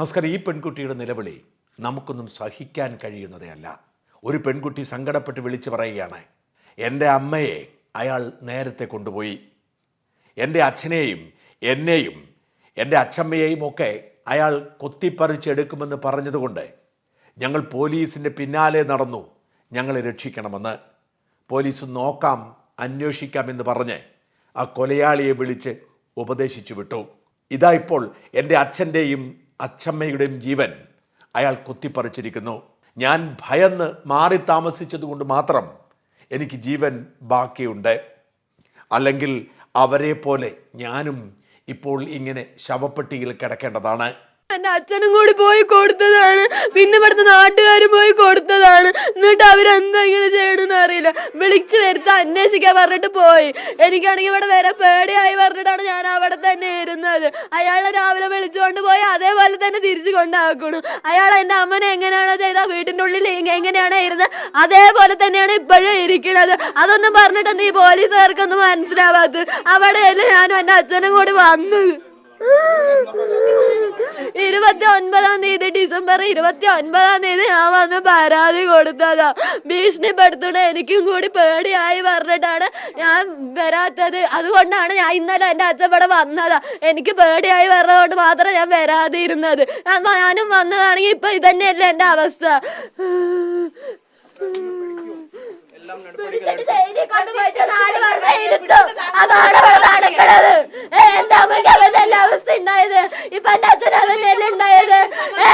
നമസ്കാരം ഈ പെൺകുട്ടിയുടെ നിലവിളി നമുക്കൊന്നും സഹിക്കാൻ കഴിയുന്നതേ അല്ല ഒരു പെൺകുട്ടി സങ്കടപ്പെട്ട് വിളിച്ചു പറയുകയാണ് എന്റെ അമ്മയെ അയാൾ നേരത്തെ കൊണ്ടുപോയി. എന്റെ അച്ഛനെയും എന്നെയും എന്റെ അച്ഛമ്മയെയും ഒക്കെ അയാൾ കൊത്തിപ്പറിച്ചെടുക്കുമെന്ന് പറഞ്ഞതുകൊണ്ട് ഞങ്ങൾ പോലീസിന്റെ പിന്നാലെ നടന്നു ഞങ്ങളെ രക്ഷിക്കണമെന്ന്. പോലീസ് നോക്കാം അന്വേഷിക്കാം എന്ന് പറഞ്ഞ് ആ കൊലയാളിയെ വിളിച്ച് ഉപദേശിച്ചു വിട്ടു. ഇതാ ഇപ്പോൾ എന്റെ അച്ഛന്റെയും അച്ഛമ്മയുടെയും ജീവൻ അയാൾ കൊത്തിപ്പറിച്ചിരിക്കുന്നു. ഞാൻ ഭയന്ന് മാറി താമസിച്ചതുകൊണ്ട് മാത്രം എനിക്ക് ജീവൻ ബാക്കിയുണ്ട്. അല്ലെങ്കിൽ അവരെ പോലെ ഞാനും ഇപ്പോൾ ഇങ്ങനെ ശവപ്പെട്ടിയിൽ കിടക്കേണ്ടതാണ്. എന്റെ അച്ഛനും കൂടി പോയി കൊടുത്തതാണ്. പിന്നെ ഇവിടുത്തെ നാട്ടുകാരും പോയി കൊടുത്തതാണ്. എന്നിട്ട് അവരെന്താ ഇങ്ങനെ ചെയ്യണമെന്ന് അറിയില്ല. വിളിച്ചു വരുത്ത അന്വേഷിക്കാൻ പറഞ്ഞിട്ട് പോയി. എനിക്കാണെങ്കിൽ ഇവിടെ വരെ പേടിയായി പറഞ്ഞിട്ടാണ് ഞാൻ അവിടെ തന്നെ ഇരുന്നത്. അയാളെ രാവിലെ വിളിച്ചുകൊണ്ട് പോയി അതേപോലെ തന്നെ തിരിച്ചു കൊണ്ടാക്കണം അയാൾ എന്റെ അമ്മനെ എങ്ങനെയാണോ ചെയ്ത വീട്ടിന്റെ ഉള്ളിൽ എങ്ങനെയാണോ ഇരുന്നത്? അതേപോലെ തന്നെയാണ് ഇപ്പോഴും ഇരിക്കുന്നത്. അതൊന്നും പറഞ്ഞിട്ട് എന്താ ഈ പോലീസുകാർക്കൊന്നും മനസ്സിലാവാത്തത്? അവിടെയല്ല ഞാനും എന്റെ അച്ഛനും കൂടി വന്നത്. ഒൻപതാം തീയതി ഡിസംബർ ഇരുപത്തി ഒൻപതാം തീയതി ഞാൻ വന്ന് പരാതി കൊടുത്തതാ. ഭീഷണിപ്പെടുത്തണ എനിക്കും കൂടി പേടിയായി പറഞ്ഞിട്ടാണ് ഞാൻ വരാത്തത്. അതുകൊണ്ടാണ് ഞാൻ ഇന്നലെ എന്റെ അച്ഛപ്പടെ വന്നതാ. എനിക്ക് പേടിയായി പറഞ്ഞതുകൊണ്ട് മാത്രം ഞാൻ വരാതെ ഇരുന്നത് ഞാൻ- ഞാനും വന്നതാണെങ്കിൽ ഇപ്പൊ ഇതന്നെയല്ലേ എന്റെ അവസ്ഥ പിടിച്ചിട്ട് ജയിലിൽ കൊണ്ടുപോയിട്ട് നാല് വർഷം ഇരുത്തും. അതാണ് നടക്കണത്. എന്റെ അമ്മയ്ക്ക് അതന്നെയല്ലേ അവസ്ഥ ഉണ്ടായത് ഇപ്പൊ എന്റെ അച്ഛൻ അതന്നെയല്ലേ ഉണ്ടായത് ഏ,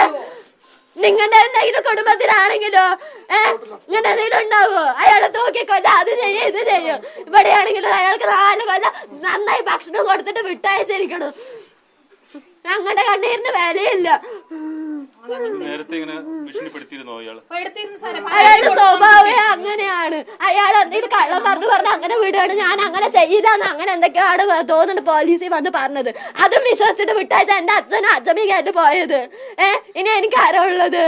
നിങ്ങളുടെ എന്തെങ്കിലും കുടുംബത്തിലാണെങ്കിലോ ഏ ഇങ്ങനെ എന്തെങ്കിലും ഉണ്ടാവോ? അയാളെ തൂക്കിക്കൊല്ല അത് ചെയ്യും ഇത് ചെയ്യും. ഇവിടെയാണെങ്കിലും അയാൾക്ക് നാല് കൊല്ലം നന്നായി ഭക്ഷണം കൊടുത്തിട്ട് വിട്ടയച്ചിരിക്കണം. ഞങ്ങളുടെ കണ്ണീരിന് വിലയില്ല. നേരത്തെ ഇങ്ങനെ ഭീഷണിപ്പെടുത്തിയിരുന്നോ അയാളുടെ സ്വഭാവം അങ്ങനെയാണ്. അയാൾ എന്തെങ്കിലും കള്ളം പറഞ്ഞു പറഞ്ഞ് അങ്ങനെ വിടുകയാണ്. ഞാൻ അങ്ങനെ ചെയ്യില്ലാന്ന് അങ്ങനെ എന്തൊക്കെയാണ് തോന്നുന്നുണ്ട് പോലീസിൽ വന്ന് പറഞ്ഞത്. അതും വിശ്വസിച്ചിട്ട് വിട്ടയച്ച എന്റെ അച്ഛനും അച്ഛമ്മയ്ക്കായിട്ട് പോയത്. ഏ ഇനി എനിക്ക് ആരാ ഉള്ളത്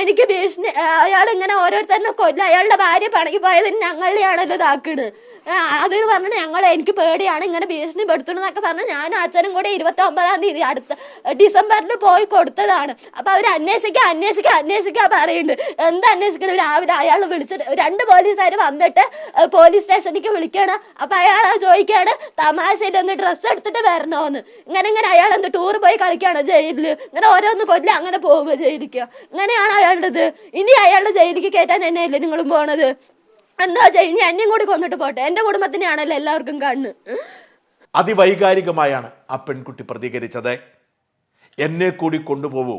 എനിക്ക് ഭീഷണി അയാൾ ഇങ്ങനെ ഓരോരുത്തരനെ കൊല്ല. അയാളുടെ ഭാര്യ പണക്കി പോയത് ഞങ്ങളുടെയാണല്ലോ ഇതാക്കണ് അതിന് പറഞ്ഞു ഞങ്ങൾ എനിക്ക് പേടിയാണ് ഇങ്ങനെ ഭീഷണിപ്പെടുത്തണം എന്നൊക്കെ പറഞ്ഞു ഞാനും അച്ഛനും കൂടെ ഇരുപത്തി ഒമ്പതാം തീയതി അടുത്ത ഡിസംബറിൽ പോയി കൊടുത്തതാണ്. അപ്പൊ അവർ അന്വേഷിക്കുക അന്വേഷിക്കുക അന്വേഷിക്കുക പറയുന്നുണ്ട് എന്താ അന്വേഷിക്കണം? രാവിലെ അയാൾ വിളിച്ചിട്ട് രണ്ട് പോലീസുകാർ വന്നിട്ട് പോലീസ് സ്റ്റേഷനിലേക്ക് വിളിക്കണം. അപ്പൊ അയാൾ ചോദിക്കാണ് തമാശയിൽ ഒന്ന് ഡ്രസ്സ് എടുത്തിട്ട് വരണോന്ന്. ഇങ്ങനെ ഇങ്ങനെ അയാൾ എന്ത് ടൂർ പോയി കളിക്കുകയാണ് ജയിലിൽ. ഇങ്ങനെ ഓരോന്ന് കൊല്ലം അങ്ങനെ പോവുക ജയിലിക്കുക ഇങ്ങനെയാണ് അയാളുടേത്. ഇനി അയാളുടെ ജയിലിലേക്ക് കയറ്റാൻ തന്നെയല്ലേ നിങ്ങളും പോണത്? എന്താ ഇനി എന്നെയും കൂടി കൊന്നിട്ട് പോട്ടെ. എന്റെ കുടുംബത്തിനെയാണല്ലോ എല്ലാവർക്കും കണ്ണ്. അതിവൈകാരികമായാണ് ആ പെൺകുട്ടി പ്രതികരിച്ചത്. എന്നെ കൂടി കൊണ്ടുപോകൂ.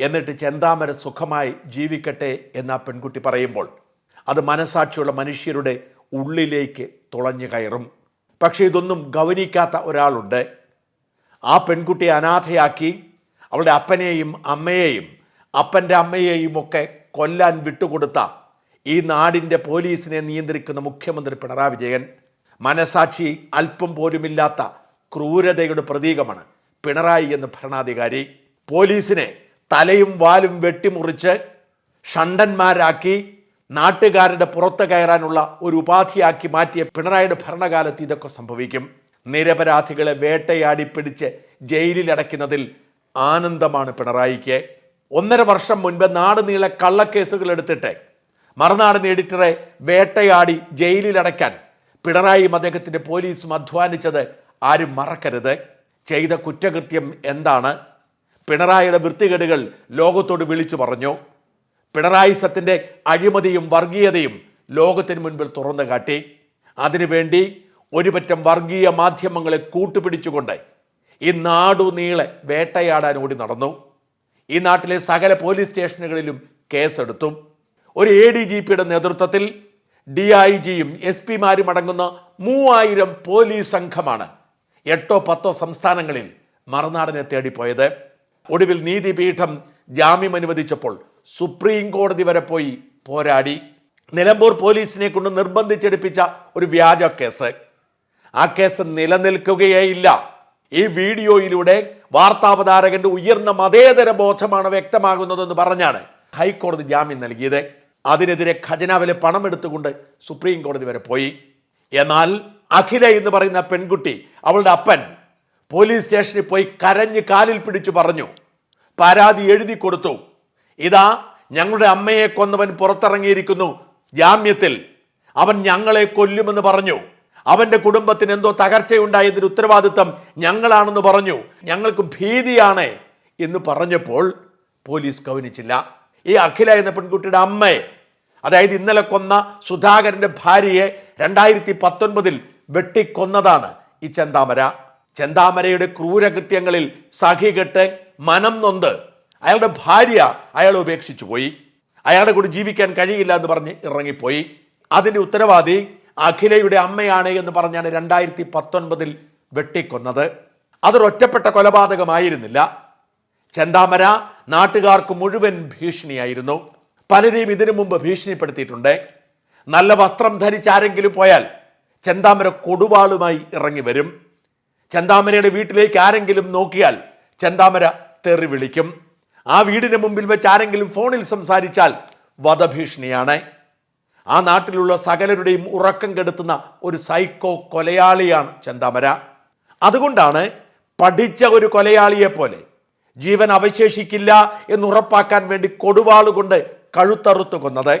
എന്നിട്ട് ചെന്താമര സുഖമായി ജീവിക്കട്ടെ എന്ന് ആ പെൺകുട്ടി പറയുമ്പോൾ അത് മനസാക്ഷിയുള്ള മനുഷ്യരുടെ ഉള്ളിലേക്ക് തുളഞ്ഞു കയറും. പക്ഷേ ഇതൊന്നും ഗൗനിക്കാത്ത ഒരാളുണ്ട്. ആ പെൺകുട്ടിയെ അനാഥയാക്കി അവളുടെ അപ്പനെയും അമ്മയെയും അപ്പന്റെ അമ്മയെയും ഒക്കെ കൊല്ലാൻ വിട്ടുകൊടുത്ത ഈ നാടിന്റെ പോലീസിനെ നിയന്ത്രിക്കുന്ന മുഖ്യമന്ത്രി പിണറായി വിജയൻ മനസാക്ഷി അല്പം പോലുമില്ലാത്ത ക്രൂരതയുടെ പ്രതീകമാണ് പിണറായി എന്ന ഭരണാധികാരി. പോലീസിനെ തലയും വാലും വെട്ടിമുറിച്ച് ഷണ്ടന്മാരാക്കി നാട്ടുകാരുടെ പുറത്ത് കയറാനുള്ള ഒരു ഉപാധിയാക്കി മാറ്റിയ പിണറായിയുടെ ഭരണകാലത്ത് ഇതൊക്കെ സംഭവിക്കും. നിരപരാധികളെ വേട്ടയാടി പിടിച്ച് ജയിലിലടയ്ക്കുന്നതിൽ ആനന്ദമാണ് പിണറായിക്ക്. ഒന്നര വർഷം മുൻപ് നാട് നീളെ കള്ളക്കേസുകൾ എടുത്തിട്ട് മറുനാടൻ എഡിറ്ററെ വേട്ടയാടി ജയിലിലടയ്ക്കാൻ പിണറായിയും അദ്ദേഹത്തിന്റെ പോലീസും അധ്വാനിച്ചത് ആരും മറക്കരുത്. ചെയ്ത കുറ്റകൃത്യം എന്താണ്? പിണറായിയുടെ വൃത്തികേടുകൾ ലോകത്തോട് വിളിച്ചു പറഞ്ഞു. പിണറായി സത്തിന്റെ അഴിമതിയും വർഗീയതയും ലോകത്തിന് മുൻപിൽ തുറന്നു കാട്ടി. അതിനുവേണ്ടി ഒരുപറ്റം വർഗീയ മാധ്യമങ്ങളെ കൂട്ടുപിടിച്ചുകൊണ്ട് ഈ നാടു നീളെ വേട്ടയാടാൻ ഓടി നടന്നു. ഈ നാട്ടിലെ സകല പോലീസ് സ്റ്റേഷനുകളിലും കേസെടുത്തു. ഒരു എ ഡി ജി പിയുടെ നേതൃത്വത്തിൽ ഡി ഐ ജിയും എസ് പിമാരും അടങ്ങുന്ന മൂവായിരം പോലീസ് സംഘമാണ് എട്ടോ പത്തോ സംസ്ഥാനങ്ങളിൽ മറുനാടനെ തേടിപ്പോയത്. ഒടുവിൽ നീതിപീഠം ജാമ്യം അനുവദിച്ചപ്പോൾ സുപ്രീം കോടതി വരെ പോയി പോരാടി. നിലമ്പൂർ പോലീസിനെ കൊണ്ട് നിർബന്ധിച്ചെടുപ്പിച്ച ഒരു വ്യാജ കേസ്. ആ കേസ് നിലനിൽക്കുകയേയില്ല. ഈ വീഡിയോയിലൂടെ വാർത്താവതാരകന്റെ ഉയർന്ന മതേതര ബോധമാണ് വ്യക്തമാകുന്നതെന്ന് പറഞ്ഞാണ് ഹൈക്കോടതി ജാമ്യം നൽകിയത്. അതിനെതിരെ ഖജനാവിലെ പണം എടുത്തുകൊണ്ട് സുപ്രീം കോടതി വരെ പോയി. എന്നാൽ അഖില എന്ന് പറയുന്ന പെൺകുട്ടി അവളുടെ അപ്പൻ പോലീസ് സ്റ്റേഷനിൽ പോയി കരഞ്ഞ് കാലിൽ പിടിച്ചു പറഞ്ഞു. പരാതി എഴുതി കൊടുത്തു. ഇതാ ഞങ്ങളുടെ അമ്മയെ കൊന്നവൻ പുറത്തിറങ്ങിയിരിക്കുന്നു. ജാമ്യത്തിൽ അവൻ ഞങ്ങളെ കൊല്ലുമെന്ന് പറഞ്ഞു. അവന്റെ കുടുംബത്തിന് എന്തോ തകർച്ചയുണ്ടായതിന് ഉത്തരവാദിത്തം ഞങ്ങളാണെന്ന് പറഞ്ഞു. ഞങ്ങൾക്ക് ഭീതിയാണ് എന്ന് പറഞ്ഞപ്പോൾ പോലീസ് കവനിച്ചില്ല ഈ അഖില എന്ന പെൺകുട്ടിയുടെ അമ്മയെ അതായത് ഇന്നലെ കൊന്ന സുധാകരന്റെ ഭാര്യയെ രണ്ടായിരത്തി പത്തൊൻപതിൽ വെട്ടിക്കൊന്നതാണ് ഈ ചെന്താമര. ചെന്താമരയുടെ ക്രൂരകൃത്യങ്ങളിൽ സഹികെട്ട് മനം നൊന്ത് അയാളുടെ ഭാര്യ അയാളെ ഉപേക്ഷിച്ചു പോയി. അയാളുടെ കൂടെ ജീവിക്കാൻ കഴിയില്ല എന്ന് പറഞ്ഞ് ഇറങ്ങിപ്പോയി. അതിന്റെ ഉത്തരവാദി അഖിലയുടെ അമ്മയാണ് എന്ന് പറഞ്ഞാണ് രണ്ടായിരത്തി പത്തൊൻപതിൽ വെട്ടിക്കൊന്നത് അതൊരൊറ്റപ്പെട്ട കൊലപാതകമായിരുന്നില്ല. ചെന്താമര നാട്ടുകാർക്ക് മുഴുവൻ ഭീഷണിയായിരുന്നു. പലരെയും ഇതിനു മുമ്പ് ഭീഷണിപ്പെടുത്തിയിട്ടുണ്ട്. നല്ല വസ്ത്രം ധരിച്ച് ആരെങ്കിലും പോയാൽ ചെന്താമര കൊടുവാളുമായി ഇറങ്ങി വരും. ചെന്താമരയുടെ വീട്ടിലേക്ക് ആരെങ്കിലും നോക്കിയാൽ ചെന്താമര തെറി വിളിക്കും. ആ വീടിന് മുമ്പിൽ വെച്ച് ആരെങ്കിലും ഫോണിൽ സംസാരിച്ചാൽ വധഭീഷണിയാണ്. ആ നാട്ടിലുള്ള സകലരുടെയും ഉറക്കം കെടുത്തുന്ന ഒരു സൈക്കോ കൊലയാളിയാണ് ചെന്താമര. അതുകൊണ്ടാണ് പഠിച്ച ഒരു കൊലയാളിയെ പോലെ ജീവൻ അവശേഷിക്കില്ല എന്ന് ഉറപ്പാക്കാൻ വേണ്ടി കൊടുവാളുകൊണ്ട് കഴുത്തറുത്ത് കൊന്നത്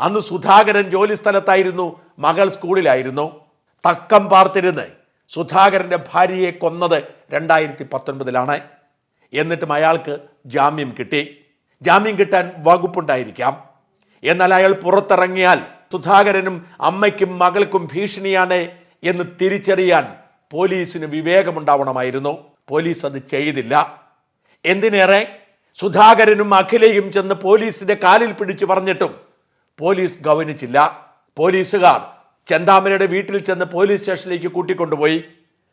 അന്ന് സുധാകരൻ ജോലി സ്ഥലത്തായിരുന്നു മകൾ സ്കൂളിലായിരുന്നു. തക്കം പാർത്തിരുന്ന് സുധാകരന്റെ ഭാര്യയെ കൊന്നത് രണ്ടായിരത്തി പത്തൊൻപതിലാണ് എന്നിട്ടും അയാൾക്ക് ജാമ്യം കിട്ടി. ജാമ്യം കിട്ടാൻ വകുപ്പുണ്ടായിരിക്കാം. എന്നാൽ അയാൾ പുറത്തിറങ്ങിയാൽ സുധാകരനും അമ്മയ്ക്കും മകൾക്കും ഭീഷണിയാണ് എന്ന് തിരിച്ചറിയാൻ പോലീസിന് വിവേകമുണ്ടാവണമായിരുന്നു. പോലീസ് അത് ചെയ്തില്ല. എന്തിനേറെ? സുധാകരനും അഖിലയും ചെന്ന് പോലീസിന്റെ കാലിൽ പിടിച്ചു പറഞ്ഞിട്ടും പോലീസ് ഗവനിച്ചില്ല പോലീസുകാർ ചെന്താമരയുടെ വീട്ടിൽ ചെന്ന് പോലീസ് സ്റ്റേഷനിലേക്ക് കൂട്ടിക്കൊണ്ടുപോയി.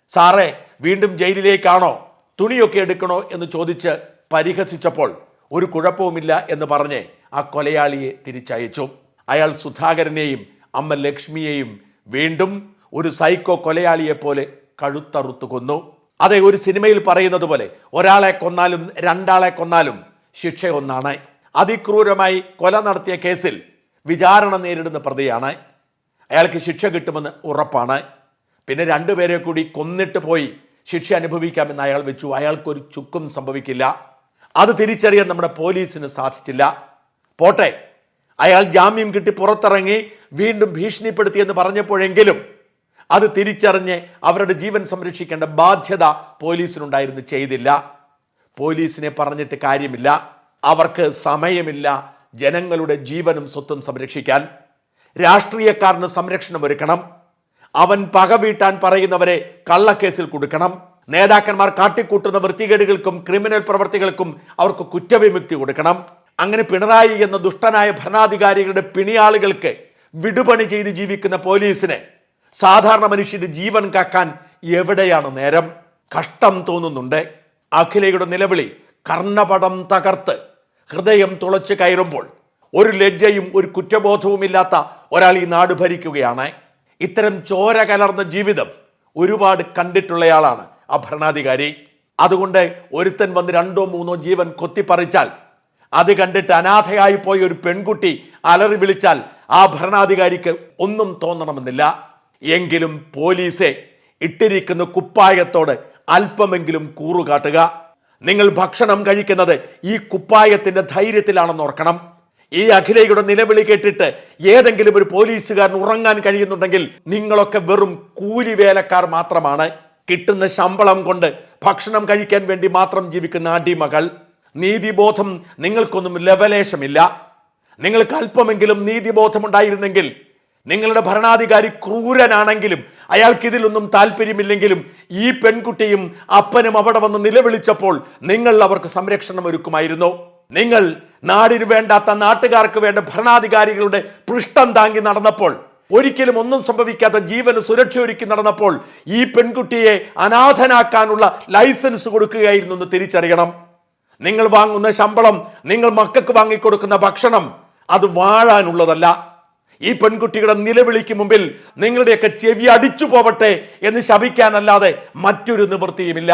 സാറേ വീണ്ടും ജയിലിലേക്കാണോ? തുണിയൊക്കെ എടുക്കണോ? എന്ന് ചോദിച്ച് പരിഹസിച്ചപ്പോൾ ഒരു കുഴപ്പവുമില്ല എന്ന് പറഞ്ഞ് ആ കൊലയാളിയെ തിരിച്ചയച്ചു. അയാൾ സുധാകരനെയും അമ്മ ലക്ഷ്മിയെയും വീണ്ടും ഒരു സൈക്കോ കൊലയാളിയെപ്പോലെ കഴുത്തറുത്തു കൊന്നു. അതെ ഒരു സിനിമയിൽ പറയുന്നത് പോലെ ഒരാളെ കൊന്നാലും രണ്ടാളെ കൊന്നാലും ശിക്ഷ ഒന്നാണ് അതിക്രൂരമായി കൊല നടത്തിയ കേസിൽ വിചാരണ നേരിടുന്ന പ്രതിയാണ്. അയാൾക്ക് ശിക്ഷ കിട്ടുമെന്ന് ഉറപ്പാണ്. പിന്നെ രണ്ടുപേരെ കൂടി കൊന്നിട്ട് പോയി ശിക്ഷ അനുഭവിക്കാമെന്ന് അയാൾ വെച്ചു. അയാൾക്കൊരു ചുക്കും സംഭവിക്കില്ല. അത് തിരിച്ചറിയാൻ നമ്മുടെ പോലീസിന് സാധിച്ചില്ല. പോട്ടെ അയാൾ ജാമ്യം കിട്ടി പുറത്തിറങ്ങി വീണ്ടും ഭീഷണിപ്പെടുത്തിയെന്ന് പറഞ്ഞപ്പോഴെങ്കിലും അത് തിരിച്ചറിഞ്ഞ് അവരുടെ ജീവൻ സംരക്ഷിക്കേണ്ട ബാധ്യത പോലീസിനുണ്ടായിരുന്നു ചെയ്തില്ല. പോലീസിനെ പറഞ്ഞിട്ട് കാര്യമില്ല. അവർക്ക് സമയമില്ല ജനങ്ങളുടെ ജീവനും സ്വത്തും സംരക്ഷിക്കാൻ. രാഷ്ട്രീയക്കാരന് സംരക്ഷണം ഒരുക്കണം. അവൻ പക വീട്ടാൻ പറയുന്നവരെ കള്ളക്കേസിൽ കൊടുക്കണം. നേതാക്കന്മാർ കാട്ടിക്കൂട്ടുന്ന വൃത്തികേടുകൾക്കും ക്രിമിനൽ പ്രവർത്തികൾക്കും അവർക്ക് കുറ്റവിമുക്തി കൊടുക്കണം. അങ്ങനെ പിണറായി എന്ന ദുഷ്ടനായ ഭരണാധികാരികളുടെ പിണിയാളുകൾക്ക് വിടുപണി ചെയ്ത് ജീവിക്കുന്ന പോലീസിന് സാധാരണ മനുഷ്യന്റെ ജീവൻ കാക്കാൻ എവിടെയാണ് നേരം? കഷ്ടം തോന്നുന്നുണ്ട്. അഖിലയുടെ നിലവിളി കർണപടം തകർത്ത് ഹൃദയം തുളച്ച് കയറുമ്പോൾ ഒരു ലജ്ജയും ഒരു കുറ്റബോധവുമില്ലാത്ത ഒരാൾ ഈ നാട് ഭരിക്കുകയാണ്. ഇത്തരം ചോര കലർന്ന ജീവിതം ഒരുപാട് കണ്ടിട്ടുള്ളയാളാണ് ആ ഭരണാധികാരി. അതുകൊണ്ട് ഒരുത്തൻ വന്ന് രണ്ടോ മൂന്നോ ജീവൻ കൊത്തിപ്പറിച്ചാൽ അത് കണ്ടിട്ട് അനാഥയായി പോയ ഒരു പെൺകുട്ടി അലറി വിളിച്ചാൽ ആ ഭരണാധികാരിക്ക് ഒന്നും തോന്നണമെന്നില്ല. എങ്കിലും പോലീസെ ഇട്ടിരിക്കുന്ന കുപ്പായത്തോട് അല്പമെങ്കിലും കൂറുകാട്ടുക. നിങ്ങൾ ഭക്ഷണം കഴിക്കുന്നത് ഈ കുപ്പായത്തിന്റെ ധൈര്യത്തിലാണെന്ന് ഓർക്കണം. ഈ അഖിലയുടെ നിലവിളി കേട്ടിട്ട് ഏതെങ്കിലും ഒരു പോലീസുകാരൻ ഉറങ്ങാൻ കഴിയുന്നുണ്ടെങ്കിൽ നിങ്ങളൊക്കെ വെറും കൂലി വേലക്കാർ മാത്രമാണ്. കിട്ടുന്ന ശമ്പളം കൊണ്ട് ഭക്ഷണം കഴിക്കാൻ വേണ്ടി മാത്രം ജീവിക്കുന്ന അടിമകൾ. നീതിബോധം നിങ്ങൾക്കൊന്നും ലവലേശമില്ല നിങ്ങൾക്ക് അല്പമെങ്കിലും നീതിബോധമുണ്ടായിരുന്നെങ്കിൽ നിങ്ങളുടെ ഭരണാധികാരി ക്രൂരനാണെങ്കിലും അയാൾക്ക് ഇതിലൊന്നും താല്പര്യമില്ലെങ്കിലും ഈ പെൺകുട്ടിയും അപ്പനും അവിടെ വന്ന് നിലവിളിച്ചപ്പോൾ നിങ്ങൾ അവർക്ക് സംരക്ഷണം ഒരുക്കുമായിരുന്നു. നിങ്ങൾ നാടിന് വേണ്ടാത്ത നാട്ടുകാർക്ക് വേണ്ട ഭരണാധികാരികളുടെ പൃഷ്ഠം താങ്ങി നടന്നപ്പോൾ ഒരിക്കലും ഒന്നും സംഭവിക്കാത്ത ജീവന് സുരക്ഷ ഒരുക്കി നടന്നപ്പോൾ ഈ പെൺകുട്ടിയെ അനാഥനാക്കാനുള്ള ലൈസൻസ് കൊടുക്കുകയായിരുന്നു എന്ന് തിരിച്ചറിയണം. നിങ്ങൾ വാങ്ങുന്ന ശമ്പളം നിങ്ങൾ മക്കൾക്ക് വാങ്ങിക്കൊടുക്കുന്ന ഭക്ഷണം അത് വാഴാനുള്ളതല്ല. ഈ പെൺകുട്ടിയുടെ നിലവിളിക്ക് മുമ്പിൽ നിങ്ങളുടെയൊക്കെ ചെവി അടിച്ചു പോവട്ടെ എന്ന് ശപിക്കാനല്ലാതെ മറ്റൊരു നിവൃത്തിയുമില്ല.